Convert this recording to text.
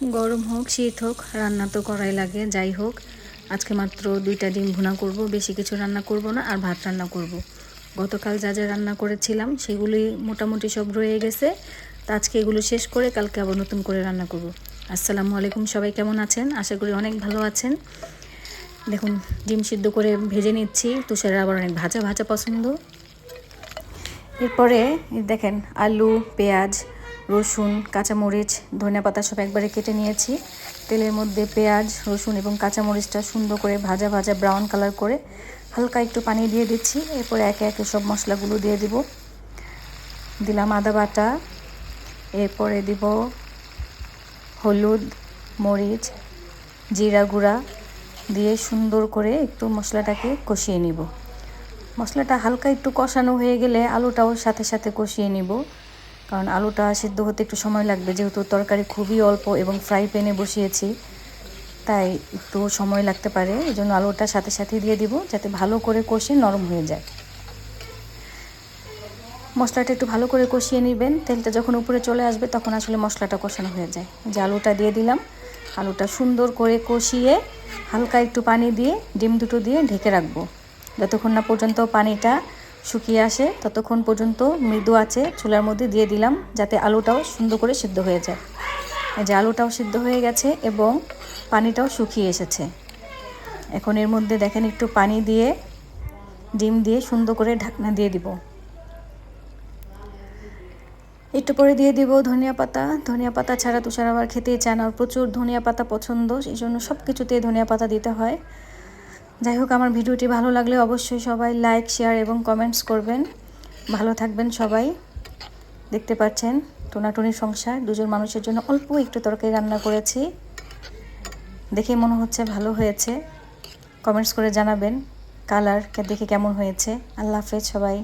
গরম হোক, শীত হোক, রান্না তো করাই লাগে, যাই হোক। আজকে মাত্র দুইটা ডিম ভুনা করব, বেশি কিছু রান্না করব না, আর ভাত রান্না করব। গতকাল যা যা রান্না করেছিলাম, সেগুলি মোটামুটি সব রয়ে গেছে। তা আজকে এগুলো শেষ করে কালকে আবার নতুন করে রান্না করব। আসসালামু আলাইকুম, সবাই কেমন আছেন? আশা করি অনেক ভালো আছেন। দেখুন, ডিম সিদ্ধ করে ভেজে নিচ্ছি। তুষারের আবার অনেক ভাজা ভাজা পছন্দ। এরপরে দেখেন, আলু, পেঁয়াজ রসুন, কাঁচামরিচ, ধনিয়া পাতা সব একবারে কেটে নিয়েছি। তেলের মধ্যে পেঁয়াজ, রসুন এবং কাঁচামরিচটা সুন্দর করে ভাজা ভাজা ব্রাউন কালার করে হালকা একটু পানি দিয়ে দিচ্ছি। এরপরে একে একে সব মশলাগুলো দিয়ে দিব। দিলাম আদা বাটা। এরপরে দিব হলুদ, মরিচ, জিরা গুঁড়া দিয়ে সুন্দর করে একটু মশলাটাকে কষিয়ে নিব। মশলাটা হালকা একটু কষানো হয়ে গেলে আলুটাও সাথে সাথে কষিয়ে নিব। কারণ আলুটা সিদ্ধ হতে একটু সময় লাগবে, যেহেতু তরকারি খুবই অল্প এবং ফ্রাই প্যানে বসিয়েছি, তাই একটু সময় লাগতে পারে। এই জন্য আলুটা সাথে সাথে দিয়ে দিব, যাতে ভালো করে কষে নরম হয়ে যায়। মশলাটা একটু ভালো করে কষিয়ে নেবেন। তেলটা যখন উপরে চলে আসবে, তখন আসলে মশলাটা কষানো হয়ে যায়। যে আলুটা দিয়ে দিলাম, আলুটা সুন্দর করে কষিয়ে হালকা একটু পানি দিয়ে, ডিম দুটো দিয়ে ঢেকে রাখব। যতক্ষণ না পর্যন্ত পানিটা শুকিয়ে আসে, ততক্ষণ পর্যন্ত মৃদু আছে, চুলার মধ্যে দিয়ে দিলাম যাতে আলুটাও সুন্দর করে সিদ্ধ হয়ে যায়। এই যে আলুটাও সিদ্ধ হয়ে গেছে এবং পানিটাও শুকিয়ে এসেছে। এখন এর মধ্যে দেখেন একটু পানি দিয়ে, ডিম দিয়ে সুন্দর করে ঢাকনা দিয়ে দিব। একটু পরে দিয়ে দিব ধনিয়া পাতা। ধনিয়া পাতা ছাড়া তুষার আবার খেতেই চায় না। ওর প্রচুর ধনিয়া পাতা পছন্দ, সেই জন্য সব কিছুতে ধনিয়া পাতা দিতে হয়। যাই হোক, আমার ভিডিওটি ভালো লাগলে অবশ্যই সবাই লাইক শেয়ার এবং কমেন্টস করবেন। ভালো থাকবেন সবাই। দেখতে পাচ্ছেন টোনাটুনি সংসার, দুজন মানুষের জন্য অল্প একটু তরকারি রান্না করেছি। দেখে মনে হচ্ছে ভালো হয়েছে। কমেন্টস করে জানাবেন কালার দেখে কেমন হয়েছে। আল্লাহ হাফেজ সবাই।